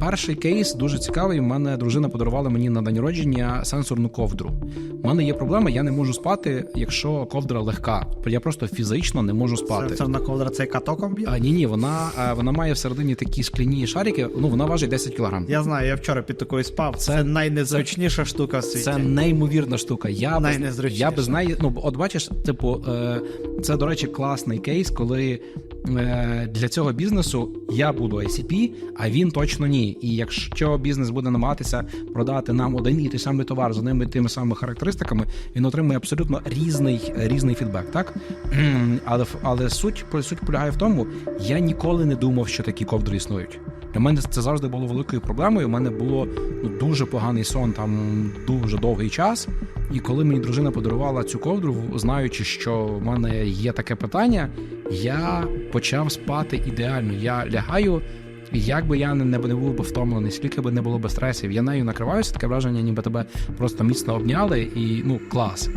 Перший кейс дуже цікавий. У мене дружина подарувала мені на день народження сенсорну ковдру. У мене є проблема, я не можу спати, якщо ковдра легка. Я просто фізично не можу спати. Сенсорна ковдра це катоком б'є? А ні, ні, вона, вона має всередині такі скляні шарики. Ну вона важить 10 кг. Я знаю, я вчора під такою спав. Це, Це- найнезручніша штука в світі. Це неймовірна штука. Я без, я без неї. Ну от бачиш, типу, е, це до речі, класний кейс, коли для цього бізнесу я буду ICP, а він точно ні. І якщо бізнес буде намагатися продати нам один і той самий товар з одними тими самими характеристиками, він отримує абсолютно різний різний фідбек. Так але але суть суть полягає в тому, я ніколи не думав, що такі ковдри існують. Для мене це завжди було великою проблемою. У мене було ну, дуже поганий сон там дуже довгий час. І коли мені дружина подарувала цю ковдру, знаючи, що в мене є таке питання, я почав спати ідеально. Я лягаю, і як би я не, не був би втомлений, скільки би не було би стресів, я нею накриваюся, таке враження, ніби тебе просто міцно обняли, і ну клас.